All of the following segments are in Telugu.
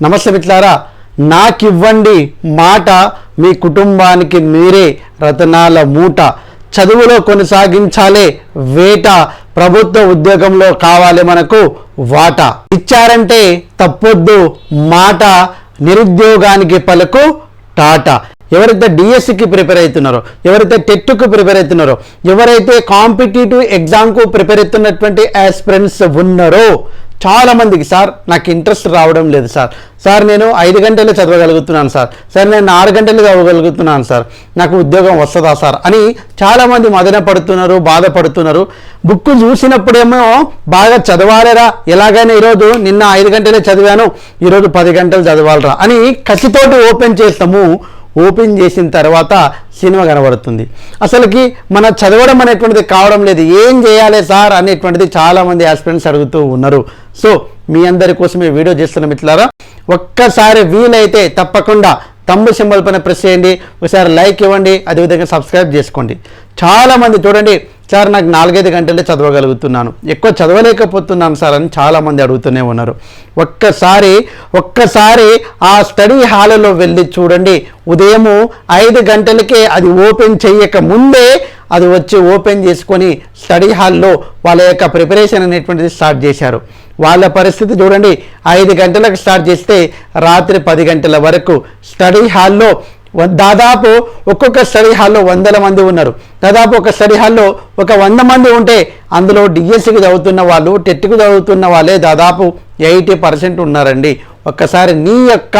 నమస్తే మిత్రులారా నాకివ్వండి మాట మీ కుటుంబానికి మీరే రతనాల మూట. చదువులో కొనసాగించాలే వేట ప్రభుత్వ ఉద్యోగంలో కావాలి మనకు వాట. ఇచ్చారంటే తప్పొద్దు మాట నిరుద్యోగానికి పలుకు టాటా. ఎవరైతే డిఎస్సికి ప్రిపేర్ అవుతున్నారో ఎవరైతే టెట్కు ప్రిపేర్ అవుతున్నారో ఎవరైతే కాంపిటేటివ్ ఎగ్జామ్కు ప్రిపేర్ అవుతున్నటువంటి ఆస్పిరెంట్స్ ఉన్నారో చాలా మందికి సార్ నాకు ఇంట్రెస్ట్ రావడం లేదు సార్. సార్ నేను ఐదు గంటలు చదవగలుగుతున్నాను సార్. సార్ నేను ఆరు గంటలు చదవగలుగుతున్నాను సార్. నాకు ఉద్యోగం వస్తుందా సార్? అని చాలామంది మదన పడుతున్నారు బాధపడుతున్నారు బుక్ చూసినప్పుడేమో బాగా చదవాలిరా? ఎలాగైనా ఈరోజు నిన్న ఐదు గంటలే చదివాను ఈరోజు పది గంటలు చదవాలరా? అని కసితోటి ఓపెన్ చేస్తాము. ఓపెన్ చేసిన తర్వాత సినిమా కనబడుతుంది. అసలుకి మన చదవడం అనేటువంటిది కావడం లేదు. ఏం చేయాలి సార్? అనేటువంటిది చాలామంది ఆస్పిరెంట్స్ అడుగుతూ ఉన్నారు. సో మీ అందరి కోసమే వీడియో చేస్తున్న మిత్రులారా ఒక్కసారి వీలైతే తప్పకుండా తమ్ము సింబల్ పైన ప్రెస్ చేయండి ఒకసారి లైక్ ఇవ్వండి అదేవిధంగా సబ్స్క్రైబ్ చేసుకోండి. చాలామంది చూడండి సార్ నాకు నాలుగైదు గంటలే చదవగలుగుతున్నాను. ఎక్కువ చదవలేకపోతున్నాను సార్ అని చాలామంది అడుగుతూనే ఉన్నారు. ఒక్కసారి ఒక్కసారి ఆ స్టడీ హాల్లో వెళ్ళి చూడండి. ఉదయము ఐదు గంటలకే అది ఓపెన్ చేయక ముందే అది వచ్చి ఓపెన్ చేసుకొని స్టడీ హాల్లో వాళ్ళ యొక్క ప్రిపరేషన్ అనేటువంటిది స్టార్ట్ చేశారు. వాళ్ళ పరిస్థితి చూడండి. ఐదు గంటలకు స్టార్ట్ చేస్తే రాత్రి పది గంటల వరకు స్టడీ హాల్లో దాదాపు ఒక్కొక్క స్టడీ హాల్లో వందల మంది ఉన్నారు. దాదాపు ఒక స్టడీ హాల్లో ఒక వంద మంది ఉంటే అందులో డిఎస్సికి చదువుతున్న వాళ్ళు టెట్కు చదువుతున్న వాళ్ళే దాదాపు ఎయిటీ పర్సెంట్ ఉన్నారండి. ఒక్కసారి నీ యొక్క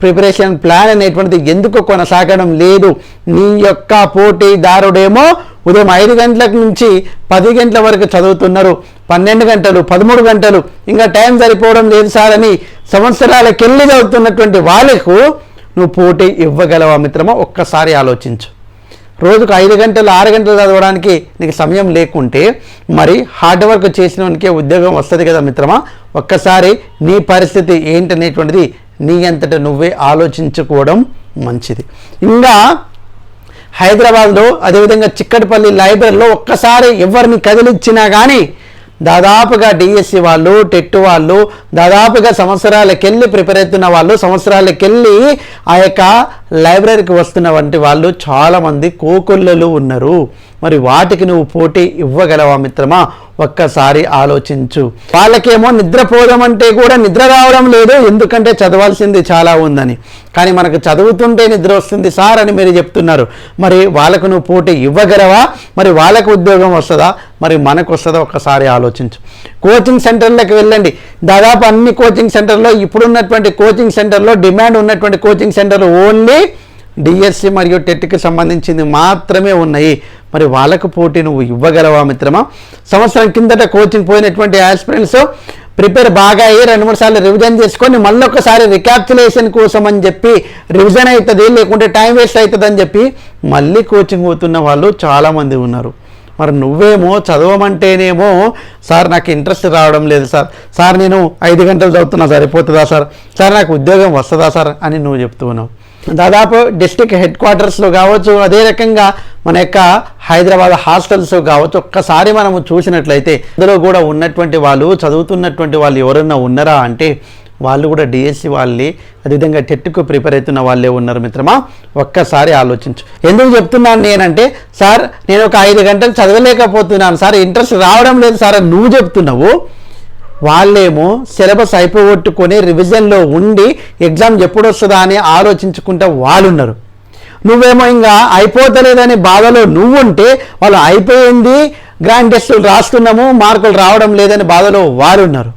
ప్రిపరేషన్ ప్లాన్ అనేటువంటిది ఎందుకు కొనసాగడం లేదు? నీ యొక్క పోటీదారుడేమో ఉదయం ఐదు గంటల నుంచి పది గంటల వరకు చదువుతున్నారు. పన్నెండు గంటలు పదమూడు గంటలు. ఇంకా టైం సరిపోవడం లేదు సార్ అని సంవత్సరాలకెళ్ళి చదువుతున్నటువంటి వాళ్ళకు నువ్వు పోటీ ఇవ్వగలవా మిత్రమా? ఒక్కసారి ఆలోచించు. రోజుకు ఐదు గంటలు ఆరు గంటలు చదవడానికి నీకు సమయం లేకుంటే మరి హార్డ్ వర్క్ చేసిన వానికే ఉద్యోగం వస్తుంది కదా మిత్రమా? ఒక్కసారి నీ పరిస్థితి ఏంటనేటువంటిది నీ అంతట నువ్వే ఆలోచించుకోవడం మంచిది. ఇంకా హైదరాబాద్లో అదేవిధంగా చిక్కటిపల్లి లైబ్రరీలో ఒక్కసారి ఎవరిని కదిలిచ్చినా కానీ దాదాపుగా డిఎస్సి వాళ్ళు టెట్ వాళ్ళు దాదాపుగా సంవత్సరాలకెళ్ళి ప్రిపేర్ అవుతున్న వాళ్ళు సంవత్సరాలకెళ్ళి ఆ యొక్క లైబ్రరీకి వస్తున్న వంటి వాళ్ళు చాలామంది కోకొల్లలు ఉన్నారు. మరి వాటికి నువ్వు పోటీ ఇవ్వగలవా మిత్రమా? ఒక్కసారి ఆలోచించు. వాళ్ళకేమో నిద్రపోదామంటే కూడా నిద్ర రావడం లేదు ఎందుకంటే చదవాల్సింది చాలా ఉందని. కానీ మనకు చదువుతుంటే నిద్ర వస్తుంది సార్ అని మీరు చెప్తున్నారు. మరి వాళ్ళకు నువ్వు పోటీ ఇవ్వగలవా? మరి వాళ్ళకు ఉద్యోగం వస్తుందా? మరి మనకు వస్తుందా? ఒక్కసారి ఆలోచించు. కోచింగ్ సెంటర్లకు వెళ్ళండి. దాదాపు అన్ని కోచింగ్ సెంటర్లో ఇప్పుడున్నటువంటి కోచింగ్ సెంటర్లో డిమాండ్ ఉన్నటువంటి కోచింగ్ సెంటర్లు ఓన్లీ డిఎస్సి మరియు టెట్కి సంబంధించింది మాత్రమే ఉన్నాయి. మరి వాళ్ళకు పోటీ నువ్వు ఇవ్వగలవా మిత్రమా? సంవత్సరం కిందట కోచింగ్ పోయినటువంటి ఆస్పిరెంట్స్ ప్రిపేర్ బాగా అయ్యి రెండు మూడు సార్లు రివిజన్ చేసుకొని మళ్ళీ ఒకసారి రికాప్చులేషన్ కోసం అని చెప్పి రివిజన్ అవుతుంది లేకుంటే టైం వేస్ట్ అవుతుంది అని చెప్పి మళ్ళీ కోచింగ్ పోతున్న వాళ్ళు చాలామంది ఉన్నారు. మరి నువ్వేమో చదవమంటేనేమో సార్ నాకు ఇంట్రెస్ట్ రావడం లేదు సార్. సార్ నేను ఐదు గంటలు చదువుతున్నా సరిపోతుందా సార్? సార్ నాకు ఉద్యోగం వస్తుందా సార్? అని నువ్వు చెప్తున్నావు దాదాపు డిస్టిక్ హెడ్ క్వార్టర్స్లో కావచ్చు అదే రకంగా మన యొక్క హైదరాబాద్ హాస్టల్స్ కావచ్చు ఒక్కసారి మనము చూసినట్లయితే అందులో కూడా ఉన్నటువంటి వాళ్ళు చదువుతున్నటువంటి వాళ్ళు ఎవరన్నా ఉన్నారా అంటే వాళ్ళు కూడా డిఎస్సి వాళ్ళే అదేవిధంగా టెట్కు ప్రిపేర్ అవుతున్న వాళ్ళే ఉన్నారు మిత్రమా? ఒక్కసారి ఆలోచించు. ఎందుకు చెప్తున్నాను నేనంటే సార్ నేను ఒక ఐదు గంటలు చదవలేకపోతున్నాను సార్ ఇంట్రెస్ట్ రావడం లేదు సార్ నువ్వు చెప్తున్నావు. వాళ్ళేమో సిలబస్ అయిపోగొట్టుకొని రివిజన్లో ఉండి ఎగ్జామ్ ఎప్పుడు వస్తుందా అని ఆలోచించుకుంటా వాళ్ళు ఉన్నారు నువ్వేమో ఇంకా అయిపోతలేదనే బాధలో నువ్వు ఉంటే వాళ్ళు అయిపోయింది గ్రాండ్ టెస్టులు రాస్తున్నాము మార్కులు రావడం లేదని బాధలో వారు ఉన్నారు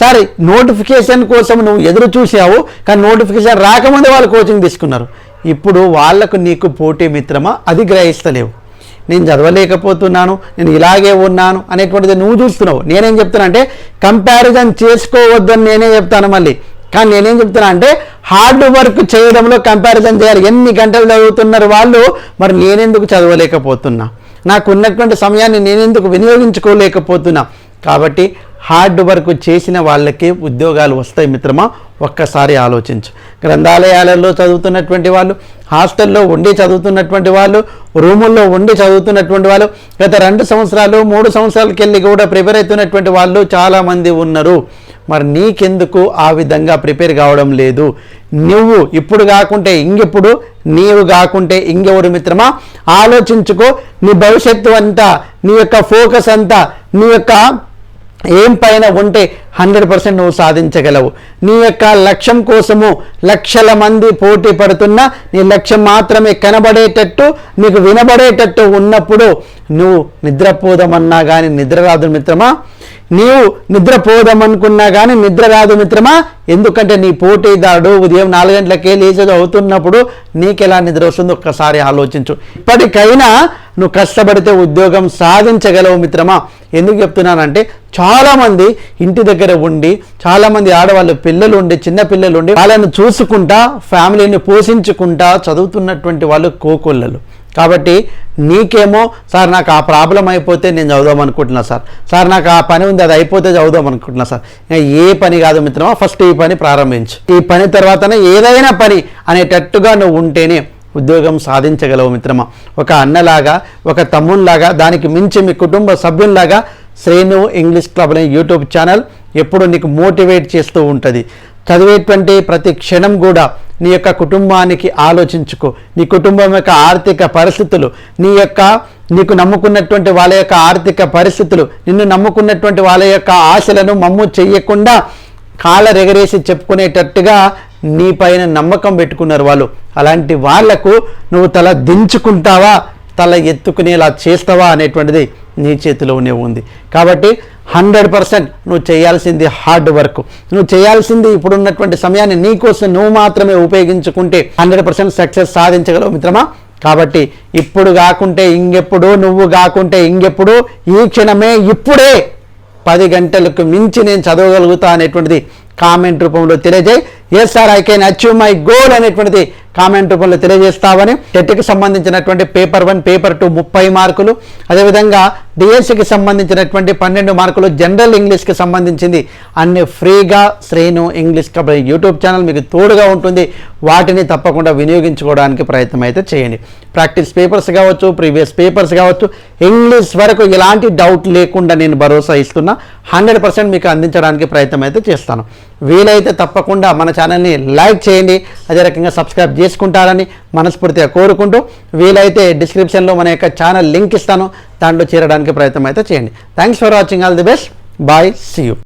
సరే నోటిఫికేషన్ కోసం నువ్వు ఎదురు చూసావు కానీ నోటిఫికేషన్ రాకముందే వాళ్ళు కోచింగ్ తీసుకున్నారు. ఇప్పుడు వాళ్ళకు నీకు పోటీ మిత్రమా? అది గ్రహిస్తలేవు. నేను చదవలేకపోతున్నాను నేను ఇలాగే ఉన్నాను అనేటువంటిది నువ్వు చూస్తున్నావు. నేనేం చెప్తున్నా అంటే కంపారిజన్ చేసుకోవద్దని నేనే చెప్తాను మళ్ళీ. కానీ నేనేం చెప్తున్నా అంటే హార్డ్ వర్క్ చేయడంలో కంపారిజన్ చేయాలి. ఎన్ని గంటలు చదువుతున్నారు వాళ్ళు? మరి నేనెందుకు చదవలేకపోతున్నా? నాకు ఉన్నటువంటి సమయాన్ని నేనెందుకు వినియోగించుకోలేకపోతున్నా? కాబట్టి హార్డ్ వర్క్ చేసిన వాళ్ళకి ఉద్యోగాలు వస్తాయి మిత్రమా? ఒక్కసారి ఆలోచించు. గ్రంథాలయాలలో చదువుతున్నటువంటి వాళ్ళు హాస్టల్లో ఉండి చదువుతున్నటువంటి వాళ్ళు రూముల్లో ఉండి చదువుతున్నటువంటి వాళ్ళు గత రెండు సంవత్సరాలు మూడు సంవత్సరాలకి వెళ్ళి కూడా ప్రిపేర్ అవుతున్నటువంటి వాళ్ళు చాలామంది ఉన్నారు. మరి నీకెందుకు ఆ విధంగా ప్రిపేర్ కావడం లేదు? నువ్వు ఇప్పుడు కాకుంటే ఇంకెప్పుడు నీవు కాకుంటే ఇంకెవరు మిత్రమా? ఆలోచించుకో నీ భవిష్యత్తు అంతా నీ యొక్క ఫోకస్ అంతా నీ యొక్క ఏం పైన ఉంటే హండ్రెడ్ పర్సెంట్ నువ్వు సాధించగలవు. నీ యొక్క లక్ష్యం కోసము లక్షల మంది పోటీ పడుతున్నా నీ లక్ష్యం మాత్రమే కనబడేటట్టు నీకు వినబడేటట్టు ఉన్నప్పుడు నువ్వు నిద్రపోదామన్నా కానీ నిద్ర రాదు మిత్రమా? నీవు నిద్రపోదామనుకున్నా కానీ నిద్ర రాదు మిత్రమా? ఎందుకంటే నీ పోటీదారుడు ఉదయం నాలుగు గంటలకే లేచి అవుతున్నప్పుడు నీకెలా నిద్ర వస్తుందో ఒక్కసారి ఆలోచించు. ఇప్పటికైనా నువ్వు కష్టపడితే ఉద్యోగం సాధించగలవు మిత్రమా? ఎందుకు చెప్తున్నానంటే చాలామంది ఇంటి దగ్గర ఉండి చాలామంది ఆడవాళ్ళు పిల్లలు ఉండి చిన్న పిల్లలు ఉండి వాళ్ళని చూసుకుంటా ఫ్యామిలీని పోషించుకుంటా చదువుతున్నటువంటి వాళ్ళు కోకొల్లలు. కాబట్టి నీకేమో సార్ నాకు ఆ ప్రాబ్లం అయిపోతే నేను చదువుదాం అనుకుంటున్నా సార్. సార్ నాకు ఆ పని ఉంది అది అయిపోతే చదువుదాం అనుకుంటున్నా సార్. ఏ పని కాదు మిత్రమా ఫస్ట్ ఈ పని ప్రారంభించు. ఈ పని తర్వాతనే ఏదైనా పని అనేటట్టుగా నువ్వు ఉంటేనే ఉద్యోగం సాధించగలవు మిత్రమా. ఒక అన్నలాగా ఒక తమ్ముళ్ళలాగా దానికి మించి మీ కుటుంబ సభ్యుల్లాగా శ్రేణు ఇంగ్లీష్ క్లబ్ అనే యూట్యూబ్ ఛానల్ ఎప్పుడు నీకు మోటివేట్ చేస్తూ ఉంటుంది. చదివేటువంటి ప్రతి క్షణం కూడా నీ యొక్క కుటుంబానికి ఆలోచించుకో. నీ కుటుంబం యొక్క ఆర్థిక పరిస్థితులు నీ యొక్క నీకు నమ్ముకున్నటువంటి వాళ్ళ యొక్క ఆర్థిక పరిస్థితులు నిన్ను నమ్ముకున్నటువంటి వాళ్ళ యొక్క ఆశలను మమ్ము చెయ్యకుండా కాళ్ళ రెగరేసి చెప్పుకునేటట్టుగా నీ పైన నమ్మకం పెట్టుకున్నారు వాళ్ళు. అలాంటి వాళ్ళకు నువ్వు తల దించుకుంటావా? తల ఎత్తుకునేలా చేస్తావా అనేటువంటిది నీ చేతిలోనే ఉంది. కాబట్టి హండ్రెడ్ పర్సెంట్ నువ్వు చేయాల్సింది హార్డ్ వర్క్. నువ్వు చేయాల్సింది ఇప్పుడున్నటువంటి సమయాన్ని నీకోసం నువ్వు మాత్రమే ఉపయోగించుకుంటే హండ్రెడ్ పర్సెంట్ సక్సెస్ సాధించగలవు మిత్రమా? కాబట్టి ఇప్పుడు కాకుంటే ఇంకెప్పుడు నువ్వు కాకుంటే ఇంకెప్పుడు ఈ క్షణమే ఇప్పుడే పది గంటలకు మించి నేను చదవగలుగుతా అనేటువంటిది కామెంట్ రూపంలో తెలియజేయి. Yes sir I can achieve my goal అనేటువంటిది కామెంట్ రూపంలో తెలియజేస్తామని టెట్కి సంబంధించినటువంటి పేపర్ వన్ పేపర్ టూ ముప్పై మార్కులు. అదేవిధంగా డిఎస్సికి సంబంధించినటువంటి పన్నెండు మార్కులు జనరల్ ఇంగ్లీష్కి సంబంధించింది. అన్ని ఫ్రీగా శ్రేణు ఇంగ్లీష్ కబడ్డీ యూట్యూబ్ ఛానల్ మీకు తోడుగా ఉంటుంది. వాటిని తప్పకుండా వినియోగించుకోవడానికి ప్రయత్నం అయితే చేయండి. ప్రాక్టీస్ పేపర్స్ కావచ్చు ప్రీవియస్ పేపర్స్ కావచ్చు ఇంగ్లీష్ వరకు ఎలాంటి డౌట్ లేకుండా నేను భరోసా ఇస్తున్నా. హండ్రెడ్ పర్సెంట్ మీకు అందించడానికి ప్రయత్నం అయితే చేస్తాను. వీలైతే తప్పకుండా మన ఛానల్ని లైక్ చేయండి. అదే రకంగా సబ్స్క్రైబ్ తీసుకుంటారని మనస్ఫూర్తిగా కోరుకుంటూ వీలైతే డిస్క్రిప్షన్లో మన యొక్క ఛానల్ లింక్ ఇస్తాను. దాంట్లో చేరడానికి ప్రయత్నం అయితే చేయండి. Thanks for watching all the best bye see you